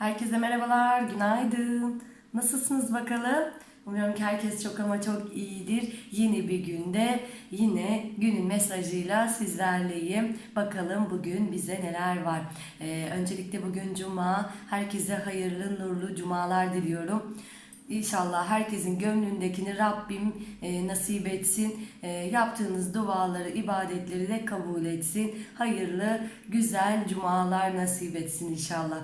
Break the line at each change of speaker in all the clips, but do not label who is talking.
Herkese merhabalar, günaydın. Nasılsınız bakalım? Umuyorum ki herkes çok ama çok iyidir. Yeni bir günde yine günün mesajıyla sizlerleyim. Bakalım bugün bize neler var. Ee, öncelikle bugün cuma. Herkese hayırlı, nurlu cumalar diliyorum. İnşallah herkesin gönlündekini Rabbim e, nasip etsin. E, yaptığınız duaları, ibadetleri de kabul etsin. Hayırlı, güzel cumalar nasip etsin inşallah.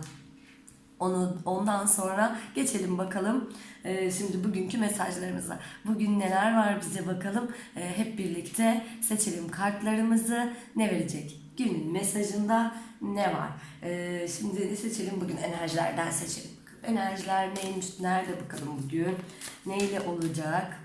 Onu ondan sonra geçelim bakalım. Ee, şimdi bugünkü mesajlarımıza. Bugün neler var bize bakalım. Ee, hep birlikte seçelim kartlarımızı. Ne verecek? Günün mesajında ne var? Ee, şimdi seçelim bugün enerjilerden seçelim. Enerjiler neymiş? Nerede bakalım bugün? Neyle olacak?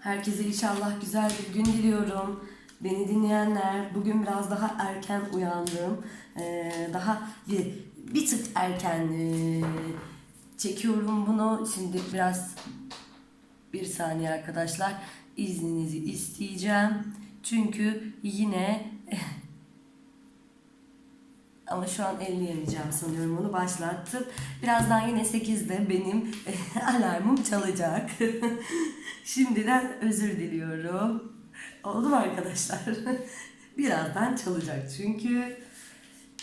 Herkese inşallah güzel bir gün diliyorum. Beni dinleyenler, bugün biraz daha erken uyandım. Ee, daha bir, bir tık erken ee, çekiyorum bunu. Şimdi biraz bir saniye arkadaşlar izninizi isteyeceğim. Çünkü yine ama şu an elleyemeyeceğim sanıyorum onu başlattım. Birazdan yine 8'de benim alarmım çalacak. Şimdiden özür diliyorum. Oldu arkadaşlar? Birazdan çalacak çünkü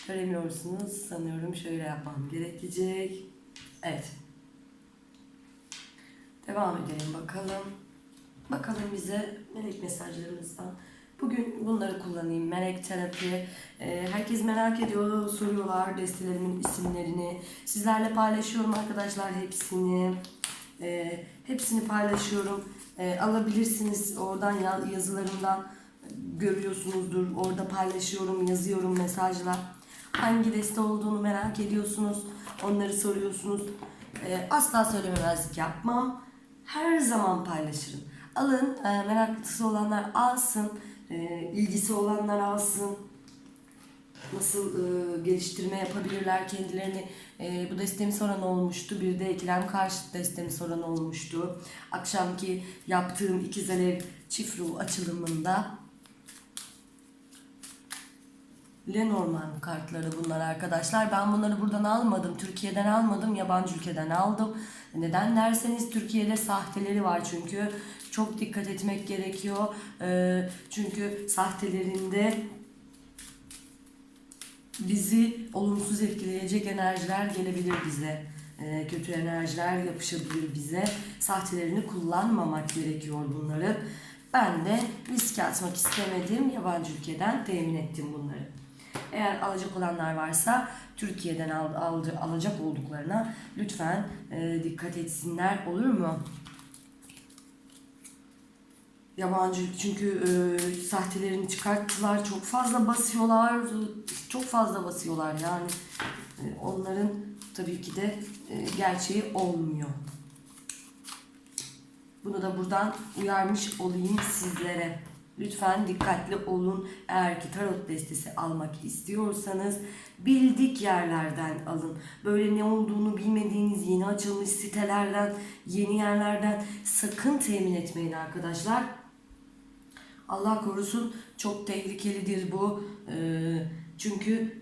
göremiyorsunuz sanıyorum şöyle yapmam gerekecek. Evet. Devam edelim bakalım. Bakalım bize melek mesajlarımızdan. Bugün bunları kullanayım. Melek terapi. Ee, herkes merak ediyor, soruyorlar destelerimin isimlerini. Sizlerle paylaşıyorum arkadaşlar hepsini. Ee, hepsini paylaşıyorum. Ee, alabilirsiniz oradan ya- yazılarımdan görüyorsunuzdur. Orada paylaşıyorum, yazıyorum mesajla. Hangi deste olduğunu merak ediyorsunuz. Onları soruyorsunuz. Ee, asla söylememezlik yapmam. Her zaman paylaşırım. Alın, e, meraklısı olanlar alsın, e, ilgisi olanlar alsın nasıl e, geliştirme yapabilirler kendilerini. E, bu destemi soran olmuştu. Bir de ikilem karşıt destemi soran olmuştu. Akşamki yaptığım ikiz alev çift ruh açılımında Lenormand kartları bunlar arkadaşlar. Ben bunları buradan almadım. Türkiye'den almadım. Yabancı ülkeden aldım. Neden derseniz Türkiye'de sahteleri var çünkü. Çok dikkat etmek gerekiyor. E, çünkü sahtelerinde bizi olumsuz etkileyecek enerjiler gelebilir bize. Ee, kötü enerjiler yapışabilir bize. Sahtelerini kullanmamak gerekiyor bunları. Ben de riske atmak istemedim. Yabancı ülkeden temin ettim bunları. Eğer alacak olanlar varsa Türkiye'den al, aldı, alacak olduklarına lütfen e, dikkat etsinler olur mu? Yabancı çünkü e, sahtelerini çıkarttılar. Çok fazla basıyorlar. Çok fazla basıyorlar yani. E, onların tabii ki de e, gerçeği olmuyor. Bunu da buradan uyarmış olayım sizlere. Lütfen dikkatli olun. Eğer ki tarot destesi almak istiyorsanız bildik yerlerden alın. Böyle ne olduğunu bilmediğiniz yeni açılmış sitelerden, yeni yerlerden sakın temin etmeyin arkadaşlar. Allah korusun çok tehlikelidir bu. Ee, çünkü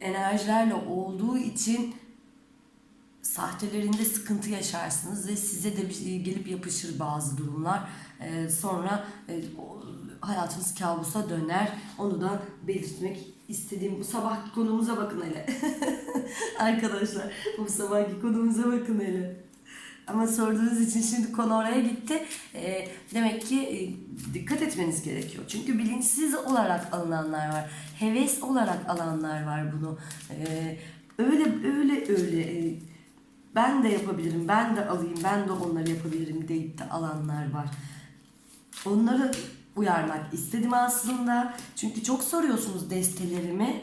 enerjilerle olduğu için sahtelerinde sıkıntı yaşarsınız ve size de şey gelip yapışır bazı durumlar. Ee, sonra e, hayatınız kabusa döner. Onu da belirtmek istediğim bu sabahki konumuza bakın hele. Arkadaşlar bu sabahki konumuza bakın hele. Ama sorduğunuz için şimdi konu oraya gitti. Ee, demek ki e, dikkat etmeniz gerekiyor. Çünkü bilinçsiz olarak alınanlar var. Heves olarak alanlar var bunu. Ee, öyle öyle öyle. e, ben de yapabilirim, ben de alayım, ben de onları yapabilirim deyip de alanlar var. Onları uyarmak istedim aslında. Çünkü çok soruyorsunuz destelerimi.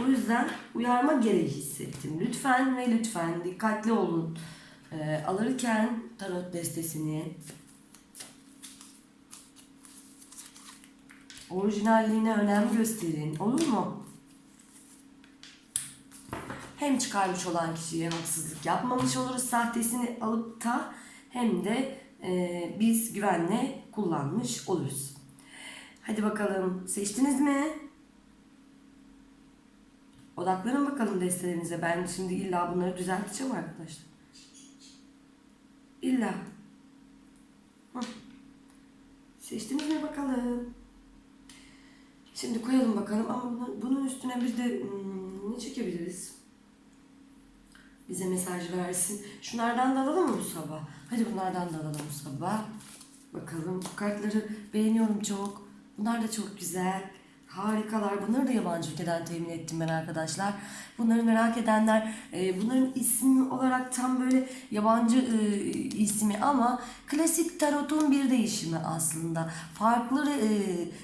O yüzden uyarma gereği hissettim. Lütfen ve lütfen dikkatli olun. Ee, alırken tarot destesini orijinalliğine önem gösterin. Olur mu? Hem çıkarmış olan kişiye haksızlık yapmamış oluruz sahtesini alıp da hem de e, biz güvenle kullanmış oluruz. Hadi bakalım seçtiniz mi? Odaklanın bakalım destelerinize. Ben şimdi illa bunları düzelteceğim arkadaşlar. İlla. Hı. Seçtiniz mi bakalım? Şimdi koyalım bakalım ama bunun üstüne bir de hmm, ne çekebiliriz? Bize mesaj versin. Şunlardan da alalım mı bu sabah? Hadi bunlardan da alalım bu sabah. Bakalım bu kartları beğeniyorum çok. Bunlar da çok güzel. Harikalar. Bunları da yabancı ülkeden temin ettim ben arkadaşlar. Bunları merak edenler, e, bunların ismi olarak tam böyle yabancı e, ismi ama klasik tarotun bir değişimi aslında. Farklı e,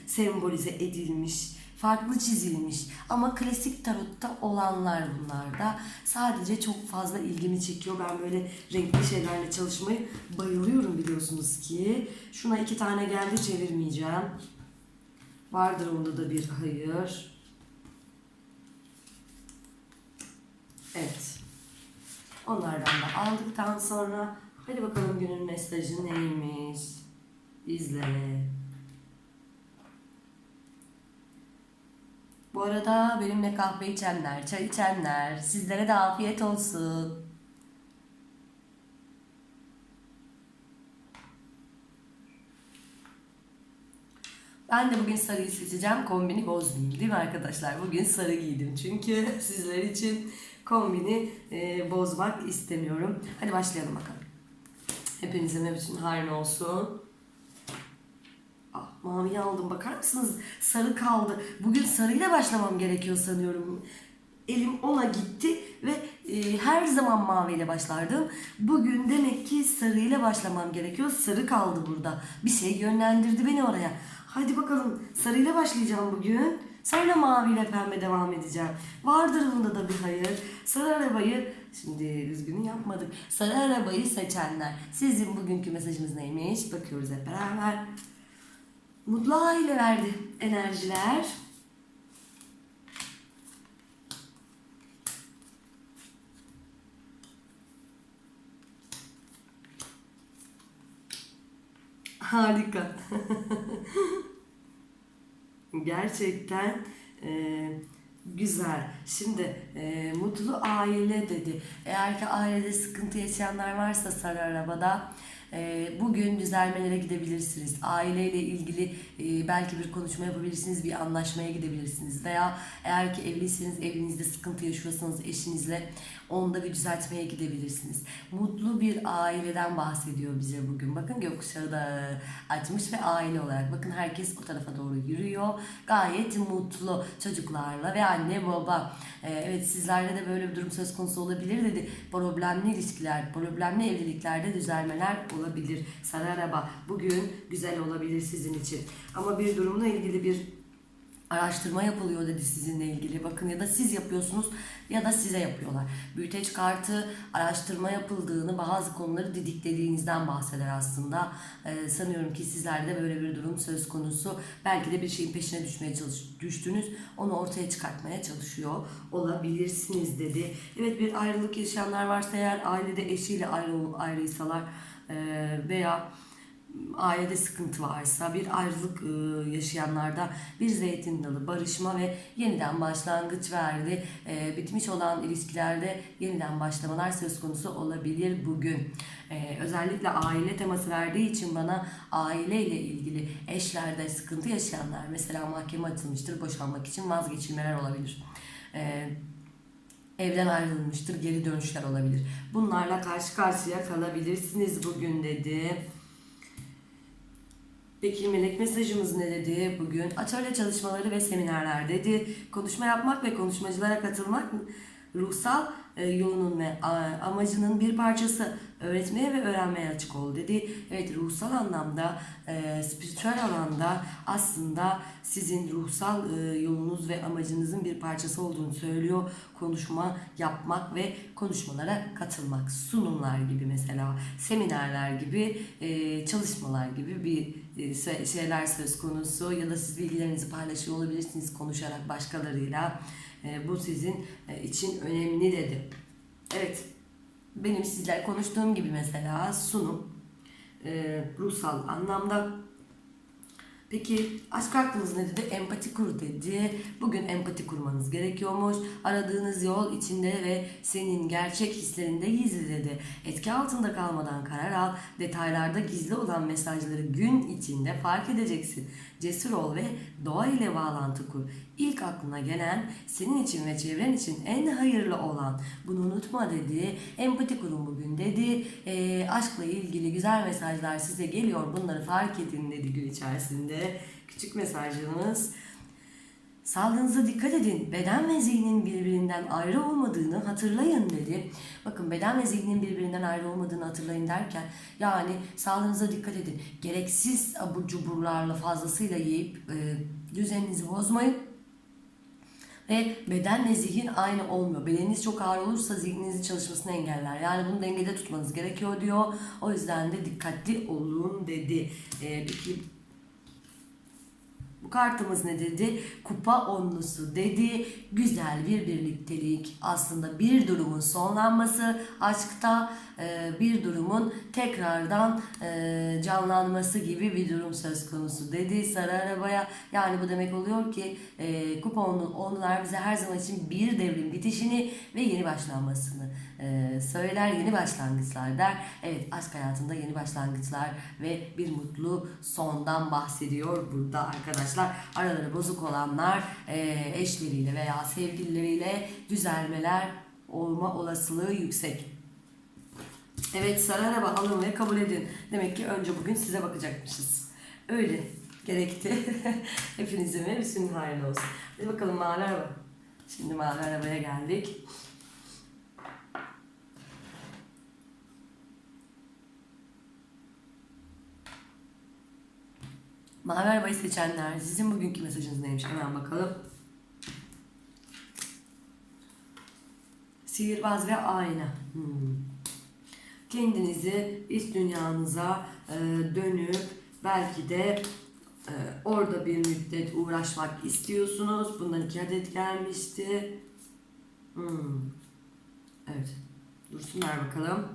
sembolize edilmiş, farklı çizilmiş ama klasik tarotta olanlar bunlar da. Sadece çok fazla ilgimi çekiyor. Ben böyle renkli şeylerle çalışmayı bayılıyorum biliyorsunuz ki. Şuna iki tane geldi çevirmeyeceğim. Vardır onda da bir hayır. Evet. Onlardan da aldıktan sonra hadi bakalım günün mesajı neymiş? İzle. Bu arada benimle kahve içenler, çay içenler, sizlere de afiyet olsun. Ben de bugün sarıyı seçeceğim. Kombini bozmayayım değil mi arkadaşlar? Bugün sarı giydim. Çünkü sizler için kombini e, bozmak istemiyorum. Hadi başlayalım bakalım. Hepinize mevsim hayrın olsun. Ah, maviyi aldım. Bakar mısınız? Sarı kaldı. Bugün sarıyla başlamam gerekiyor sanıyorum. Elim ona gitti ve e, her zaman maviyle başlardım. Bugün demek ki sarıyla başlamam gerekiyor. Sarı kaldı burada. Bir şey yönlendirdi beni oraya. Hadi bakalım sarıyla başlayacağım bugün. Sonra maviyle pembe devam edeceğim. Vardır bunda da bir hayır. Sarı arabayı, şimdi düzgünü yapmadık. Sarı arabayı seçenler. Sizin bugünkü mesajınız neymiş? Bakıyoruz hep beraber. Mutlu aile verdi enerjiler. Harika. Gerçekten e, güzel. Şimdi e, mutlu aile dedi. Eğer ki ailede sıkıntı yaşayanlar varsa sarı arabada e, bugün düzelmelere gidebilirsiniz. Aileyle ilgili e, belki bir konuşma yapabilirsiniz, bir anlaşmaya gidebilirsiniz. Veya eğer ki evliyseniz evlinizde sıkıntı yaşıyorsanız eşinizle onda bir düzeltmeye gidebilirsiniz. Mutlu bir aileden bahsediyor bize bugün. Bakın gökkuşağı da açmış ve aile olarak. Bakın herkes o tarafa doğru yürüyor. Gayet mutlu çocuklarla ve anne baba. Ee, evet sizlerde de böyle bir durum söz konusu olabilir dedi. Problemli ilişkiler, problemli evliliklerde düzelmeler olabilir. Sarı araba bugün güzel olabilir sizin için. Ama bir durumla ilgili bir araştırma yapılıyor dedi sizinle ilgili. Bakın ya da siz yapıyorsunuz ya da size yapıyorlar. Büyüteç kartı araştırma yapıldığını, bazı konuları didiklediğinizden bahseder aslında. Ee, sanıyorum ki sizlerde böyle bir durum söz konusu. Belki de bir şeyin peşine düşmeye çalış düştünüz. Onu ortaya çıkartmaya çalışıyor olabilirsiniz dedi. Evet bir ayrılık yaşayanlar varsa eğer ailede eşiyle ayrı, ayrıysalar e, veya ailede sıkıntı varsa, bir ayrılık e, yaşayanlarda bir zeytin dalı, barışma ve yeniden başlangıç verdi. Bitmiş olan ilişkilerde yeniden başlamalar söz konusu olabilir bugün. Özellikle aile teması verdiği için bana aileyle ilgili eşlerde sıkıntı yaşayanlar mesela mahkeme atılmıştır, boşanmak için vazgeçilmeler olabilir. Evden ayrılmıştır, geri dönüşler olabilir. Bunlarla karşı karşıya kalabilirsiniz bugün dedi. Peki melek mesajımız ne dedi bugün? Atölye çalışmaları ve seminerler dedi. Konuşma yapmak ve konuşmacılara katılmak ruhsal yolunun ve amacının bir parçası. Öğretmeye ve öğrenmeye açık ol dedi. Evet ruhsal anlamda, e, spiritüel alanda aslında sizin ruhsal e, yolunuz ve amacınızın bir parçası olduğunu söylüyor. Konuşma yapmak ve konuşmalara katılmak. Sunumlar gibi mesela, seminerler gibi, e, çalışmalar gibi bir e, şeyler söz konusu ya da siz bilgilerinizi paylaşıyor olabilirsiniz konuşarak başkalarıyla. E, bu sizin e, için önemli dedi. Evet, benim sizler konuştuğum gibi mesela sunum, e, ruhsal anlamda Peki aşk aklınız ne dedi? Empati kur dedi. Bugün empati kurmanız gerekiyormuş. Aradığınız yol içinde ve senin gerçek hislerinde gizli dedi. Etki altında kalmadan karar al. Detaylarda gizli olan mesajları gün içinde fark edeceksin. Cesur ol ve doğa ile bağlantı kur. İlk aklına gelen senin için ve çevren için en hayırlı olan. Bunu unutma dedi. Empati kurun bugün dedi. Ee, aşkla ilgili güzel mesajlar size geliyor. Bunları fark edin dedi gün içerisinde. Küçük mesajımız. Sağlığınıza dikkat edin. Beden ve zihnin birbirinden ayrı olmadığını hatırlayın dedi. Bakın beden ve zihnin birbirinden ayrı olmadığını hatırlayın derken yani sağlığınıza dikkat edin. Gereksiz abur cuburlarla fazlasıyla yiyip e, düzeninizi bozmayın. Ve bedenle zihin aynı olmuyor. Bedeniniz çok ağır olursa zihninizin çalışmasını engeller. Yani bunu dengede tutmanız gerekiyor diyor. O yüzden de dikkatli olun dedi. Ee, peki kartımız ne dedi? Kupa onlusu dedi. Güzel bir birliktelik. Aslında bir durumun sonlanması, aşkta e, bir durumun tekrardan e, canlanması gibi bir durum söz konusu dedi sarı arabaya. Yani bu demek oluyor ki e, kupa onlu, onlular bize her zaman için bir devrin bitişini ve yeni başlanmasını e, söyler. Yeni başlangıçlar der. Evet aşk hayatında yeni başlangıçlar ve bir mutlu sondan bahsediyor burada arkadaşlar. Araları bozuk olanlar e, eşleriyle veya sevgilileriyle düzelmeler olma olasılığı yüksek. Evet sarı araba alın ve kabul edin. Demek ki önce bugün size bakacakmışız. Öyle gerekti. Hepinize ve bütün hayırlı olsun. Hadi bakalım mavi araba. Şimdi mavi arabaya geldik. Mavi arabayı seçenler, sizin bugünkü mesajınız neymiş? Hemen bakalım. Sihirbaz ve ayna. Hmm. Kendinizi iç dünyanıza e, dönüp belki de e, orada bir müddet uğraşmak istiyorsunuz. Bundan iki adet gelmişti. Hmm. Evet. Dursunlar bakalım.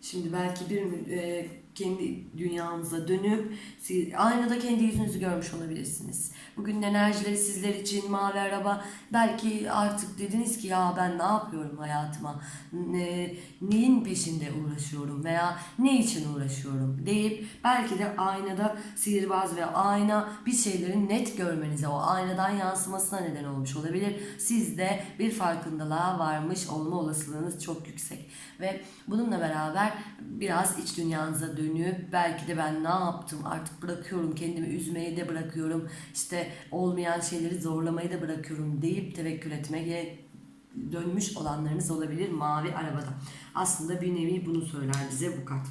Şimdi belki bir e, kendi dünyanıza dönüp siz, aynada kendi yüzünüzü görmüş olabilirsiniz. Bugün enerjileri sizler için mavi araba belki artık dediniz ki ya ben ne yapıyorum hayatıma ne, neyin peşinde uğraşıyorum veya ne için uğraşıyorum deyip belki de aynada sihirbaz ve ayna bir şeylerin net görmenize o aynadan yansımasına neden olmuş olabilir. Sizde bir farkındalığa varmış olma olasılığınız çok yüksek ve bununla beraber biraz iç dünyanıza dönüp belki de ben ne yaptım artık bırakıyorum kendimi üzmeyi de bırakıyorum işte olmayan şeyleri zorlamayı da bırakıyorum deyip tevekkül etmeye dönmüş olanlarınız olabilir mavi arabada. Aslında bir nevi bunu söyler bize bu kart.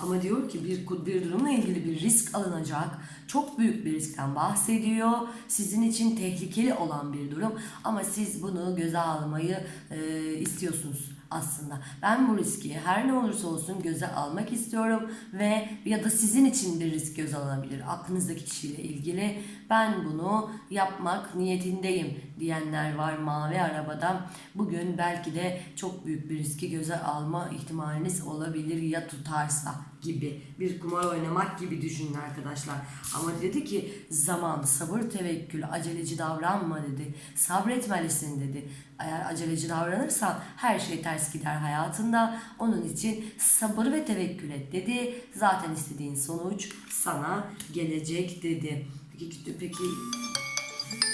Ama diyor ki bir, bir durumla ilgili bir risk alınacak. Çok büyük bir riskten bahsediyor. Sizin için tehlikeli olan bir durum. Ama siz bunu göze almayı e, istiyorsunuz aslında. Ben bu riski her ne olursa olsun göze almak istiyorum ve ya da sizin için bir risk göze alınabilir. Aklınızdaki kişiyle ilgili ben bunu yapmak niyetindeyim diyenler var mavi arabada. Bugün belki de çok büyük bir riski göze alma ihtimaliniz olabilir ya tutarsa gibi bir kumar oynamak gibi düşünün arkadaşlar. Ama dedi ki zaman, sabır, tevekkül, aceleci davranma dedi. Sabretmelisin dedi. Eğer aceleci davranırsan her şey ters gider hayatında. Onun için sabır ve tevekkül et dedi. Zaten istediğin sonuç sana gelecek dedi. Peki, peki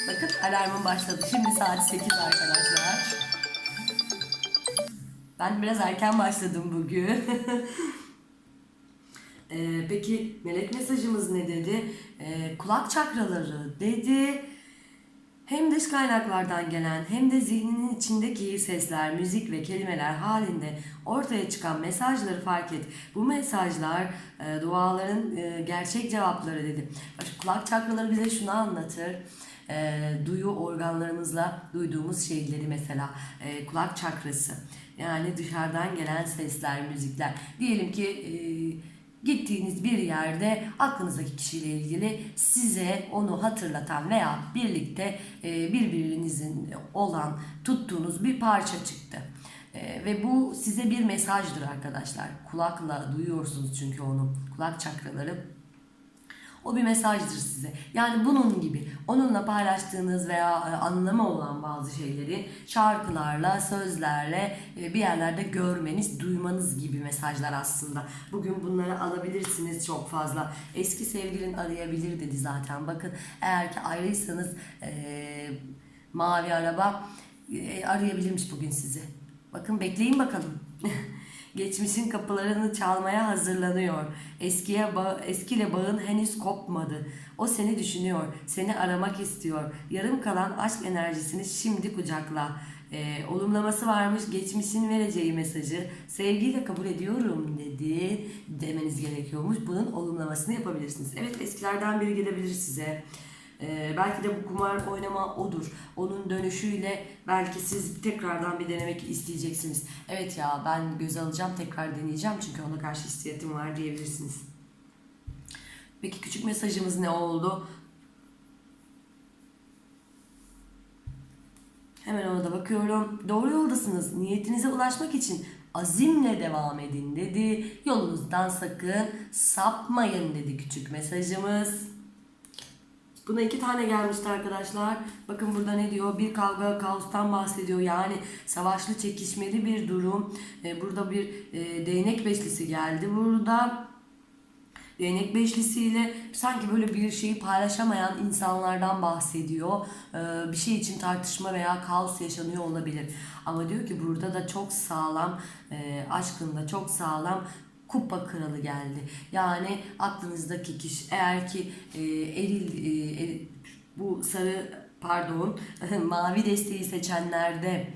bakın alarmım başladı. Şimdi saat 8 arkadaşlar. Ben biraz erken başladım bugün. Ee, peki melek mesajımız ne dedi? Ee, kulak çakraları dedi. Hem dış kaynaklardan gelen hem de zihninin içindeki sesler, müzik ve kelimeler halinde ortaya çıkan mesajları fark et. Bu mesajlar e, duaların e, gerçek cevapları dedi. Kulak çakraları bize şunu anlatır. E, duyu organlarımızla duyduğumuz şeyleri mesela e, kulak çakrası. Yani dışarıdan gelen sesler, müzikler. Diyelim ki e, gittiğiniz bir yerde aklınızdaki kişiyle ilgili size onu hatırlatan veya birlikte e, birbirinizin olan tuttuğunuz bir parça çıktı. E, ve bu size bir mesajdır arkadaşlar. Kulakla duyuyorsunuz çünkü onu. Kulak çakraları O bir mesajdır size. Yani bunun gibi onunla paylaştığınız veya e, anlamı olan bazı şeyleri şarkılarla, sözlerle e, bir yerlerde görmeniz, duymanız gibi mesajlar aslında. Bugün bunları alabilirsiniz çok fazla. Eski sevgilin arayabilir dedi zaten. Bakın eğer ki ayrıysanız e, mavi araba e, arayabilirmiş bugün sizi. Bakın bekleyin bakalım. Geçmişin kapılarını çalmaya hazırlanıyor. Eskiye bağ, eskiyle bağın henüz kopmadı. O seni düşünüyor, seni aramak istiyor. Yarım kalan aşk enerjisini şimdi kucakla. Ee, olumlaması varmış, geçmişin vereceği mesajı sevgiyle kabul ediyorum dedi demeniz gerekiyormuş. Bunun olumlamasını yapabilirsiniz. Evet eskilerden biri gelebilir size. Ee, belki de bu kumar oynama odur. Onun dönüşüyle belki siz tekrardan bir denemek isteyeceksiniz. Evet ya ben göze alacağım tekrar deneyeceğim çünkü ona karşı hissiyetim var diyebilirsiniz. Peki küçük mesajımız ne oldu? Hemen ona da bakıyorum. Doğru yoldasınız. Niyetinize ulaşmak için azimle devam edin dedi. Yolunuzdan sakın sapmayın dedi küçük mesajımız. Buna iki tane gelmişti arkadaşlar. Bakın burada ne diyor? Bir kavga, kaostan bahsediyor. Yani savaşlı, çekişmeli bir durum. Ee, burada bir e, değnek beşlisi geldi. Burada değnek beşlisiyle sanki böyle bir şeyi paylaşamayan insanlardan bahsediyor. Ee, bir şey için tartışma veya kaos yaşanıyor olabilir. Ama diyor ki burada da çok sağlam, e, aşkında çok sağlam kupa kralı geldi. Yani aklınızdaki kişi eğer ki e, eril, e, eril- bu sarı pardon mavi desteği seçenlerde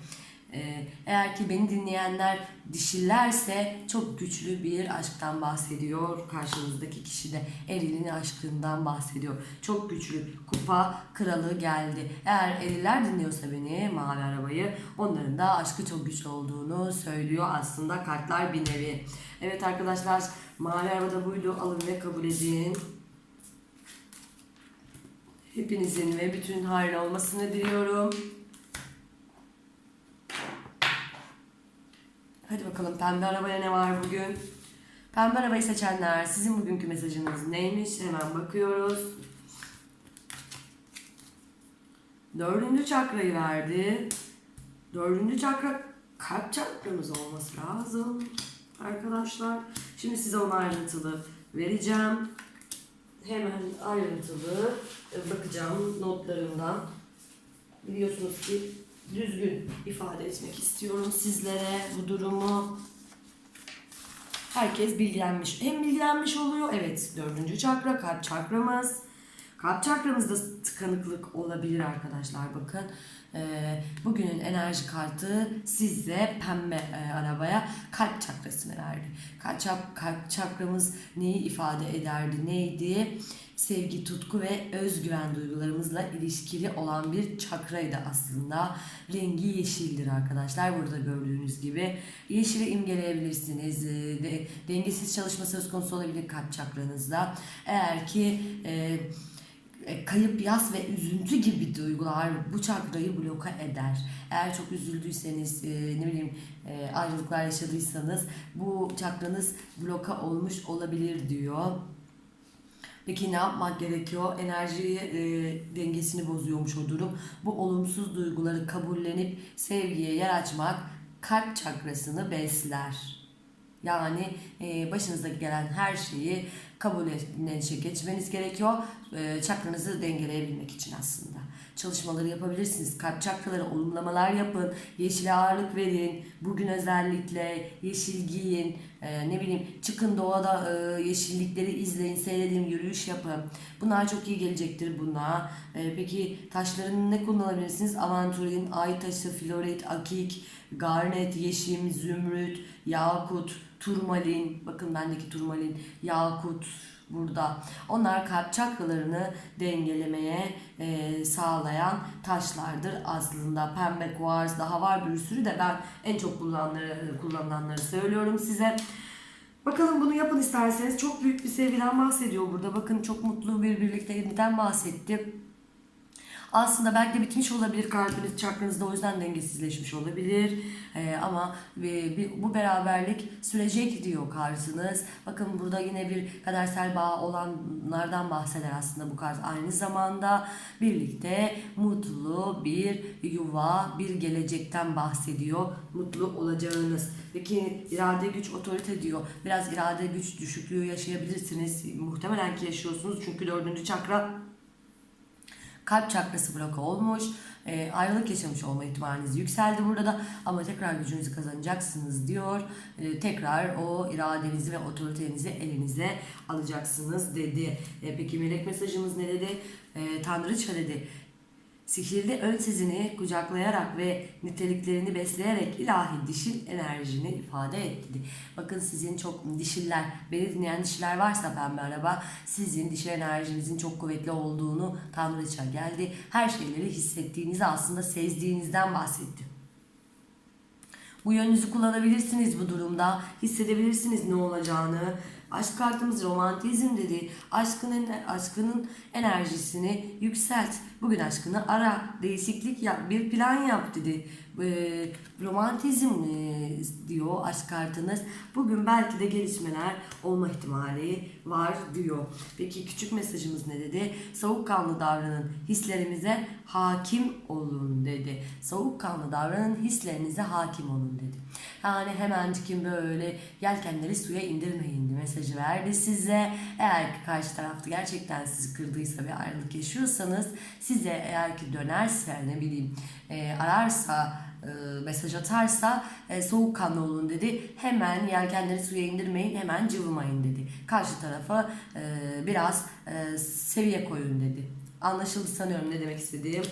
eğer ki beni dinleyenler dişilerse çok güçlü bir aşktan bahsediyor. Karşınızdaki kişi de erilin aşkından bahsediyor. Çok güçlü kupa kralı geldi. Eğer eriller dinliyorsa beni mavi arabayı onların da aşkı çok güçlü olduğunu söylüyor. Aslında kartlar bir nevi. Evet arkadaşlar mavi arabada buydu. Alın ve kabul edin. Hepinizin ve bütün hayrı olmasını diliyorum. Hadi bakalım pembe arabaya ne var bugün? Pembe arabayı seçenler sizin bugünkü mesajınız neymiş? Hemen bakıyoruz. Dördüncü çakrayı verdi. Dördüncü çakra kalp çakramız olması lazım arkadaşlar. Şimdi size onu ayrıntılı vereceğim. Hemen ayrıntılı e, bakacağım notlarımdan. Biliyorsunuz ki düzgün ifade etmek istiyorum sizlere bu durumu. Herkes bilgilenmiş. Hem bilgilenmiş oluyor. Evet dördüncü çakra kalp çakramız. Kalp çakramızda tıkanıklık olabilir arkadaşlar bakın. Ee, bugünün enerji kartı size pembe e, arabaya kalp çakrasını verdi. Kalp, kalp çakramız neyi ifade ederdi neydi? Sevgi, tutku ve özgüven duygularımızla ilişkili olan bir çakraydı aslında. Rengi yeşildir arkadaşlar burada gördüğünüz gibi. Yeşili imgeleyebilirsiniz. De- dengesiz çalışma söz konusu olabilir kalp çakranızda. Eğer ki e, e, kayıp yas ve üzüntü gibi duygular bu çakrayı bloka eder. Eğer çok üzüldüyseniz, e, ne bileyim e, ayrılıklar yaşadıysanız bu çakranız bloka olmuş olabilir diyor. Peki ne yapmak gerekiyor? Enerjiyi e, dengesini bozuyormuş o durum. Bu olumsuz duyguları kabullenip sevgiye yer açmak kalp çakrasını besler. Yani e, başınıza gelen her şeyi kabul edilişe geçmeniz gerekiyor. E, çakranızı dengeleyebilmek için aslında. Çalışmaları yapabilirsiniz. Kalp çakraları olumlamalar yapın. Yeşile ağırlık verin. Bugün özellikle yeşil giyin. E, ne bileyim çıkın doğada e, yeşillikleri izleyin, seyredin, yürüyüş yapın. Bunlar çok iyi gelecektir buna. E, peki taşlarını ne kullanabilirsiniz? Avanturin, ay taşı, florit, akik, garnet, yeşim, zümrüt, yakut, turmalin, bakın bendeki turmalin, yakut burada. Onlar kalp çakralarını dengelemeye e, sağlayan taşlardır aslında. Pembe, kuars daha var bir sürü de ben en çok kullananları, kullanılanları söylüyorum size. Bakalım bunu yapın isterseniz. Çok büyük bir sevgiden bahsediyor burada. Bakın çok mutlu bir birlikteliğinden bahsetti. Aslında belki de bitmiş olabilir kalbiniz çakranızda o yüzden dengesizleşmiş olabilir. Ee, ama e, bir- bu beraberlik sürecek diyor kartınız. Bakın burada yine bir kadersel bağ olanlardan bahseder aslında bu kart. Aynı zamanda birlikte mutlu bir yuva, bir gelecekten bahsediyor. Mutlu olacağınız. Peki irade güç otorite diyor. Biraz irade güç düşüklüğü yaşayabilirsiniz. Muhtemelen ki yaşıyorsunuz çünkü dördüncü çakra kalp çakrası bloke olmuş. E, ayrılık yaşamış olma ihtimaliniz yükseldi burada da ama tekrar gücünüzü kazanacaksınız diyor. E, tekrar o iradenizi ve otoritenizi elinize alacaksınız dedi. E, peki melek mesajımız ne dedi? E, Tanrıça dedi. Sihirli ön sizini kucaklayarak ve niteliklerini besleyerek ilahi dişil enerjini ifade et dedi. Bakın sizin çok dişiller, beni dinleyen dişiler varsa pembe araba, sizin dişil enerjinizin çok kuvvetli olduğunu Tanrıça geldi. Her şeyleri hissettiğinizi aslında sezdiğinizden bahsetti. Bu yönünüzü kullanabilirsiniz bu durumda. Hissedebilirsiniz ne olacağını. Aşk kartımız romantizm dedi. Aşkın aşkının enerjisini yükselt. Bugün aşkını ara. Değişiklik yap. Bir plan yap dedi. Ee, romantizm e, diyor aşk kartınız. Bugün belki de gelişmeler olma ihtimali var diyor. Peki küçük mesajımız ne dedi? Soğukkanlı davranın. Hislerimize hakim olun dedi. Soğukkanlı davranın. Hislerinize hakim olun dedi. Yani hemencikin böyle yelkenleri suya indirmeyin mesajı verdi size. Eğer ki karşı tarafta gerçekten sizi kırdıysa ve ayrılık yaşıyorsanız size eğer ki dönerse ne bileyim e, ararsa e, mesaj atarsa e, soğukkanlı olun dedi. Hemen yelkenleri suya indirmeyin, hemen cıvımayın dedi. Karşı tarafa e, biraz e, seviye koyun dedi. Anlaşıldı sanıyorum ne demek istediğim.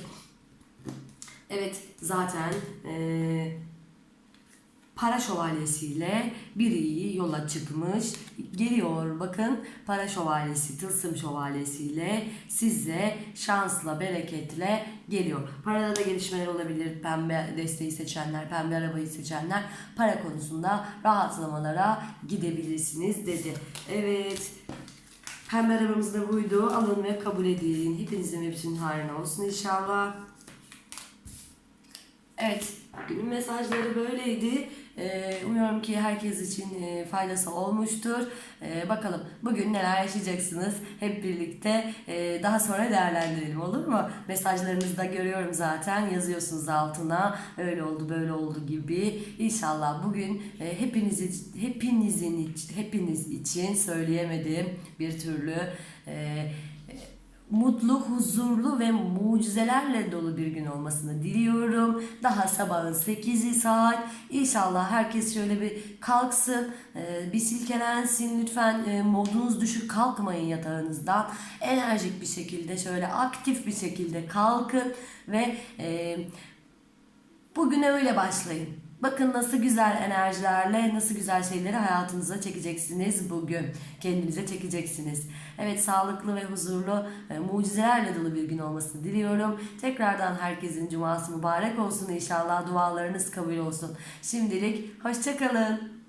Evet zaten e, para şövalyesiyle biri yola çıkmış. Geliyor bakın para şövalyesi, tılsım şövalyesiyle size şansla, bereketle geliyor. Parada da gelişmeler olabilir. Pembe desteği seçenler, pembe arabayı seçenler para konusunda rahatlamalara gidebilirsiniz dedi. Evet. Pembe arabamız da buydu. Alın ve kabul edin. Hepinizin ve bütün hayrına olsun inşallah. Evet, günün mesajları böyleydi. Ee, umuyorum ki herkes için e, faydası olmuştur. Ee, bakalım bugün neler yaşayacaksınız hep birlikte e, daha sonra değerlendirelim olur mu? Mesajlarınızı da görüyorum zaten yazıyorsunuz altına öyle oldu böyle oldu gibi. İnşallah bugün e, hepiniz hepinizin hepiniz için söyleyemedim bir türlü. Mutlu, huzurlu ve mucizelerle dolu bir gün olmasını diliyorum. Daha sabahın 8'i saat. İnşallah herkes şöyle bir kalksın, e, bir silkelensin. Lütfen e, modunuz düşük kalkmayın yatağınızdan. Enerjik bir şekilde şöyle aktif bir şekilde kalkın ve e, Bugüne öyle başlayın. Bakın nasıl güzel enerjilerle, nasıl güzel şeyleri hayatınıza çekeceksiniz bugün. Kendinize çekeceksiniz. Evet sağlıklı ve huzurlu, e, mucizelerle dolu bir gün olmasını diliyorum. Tekrardan herkesin cuması mübarek olsun inşallah. Dualarınız kabul olsun. Şimdilik hoşçakalın.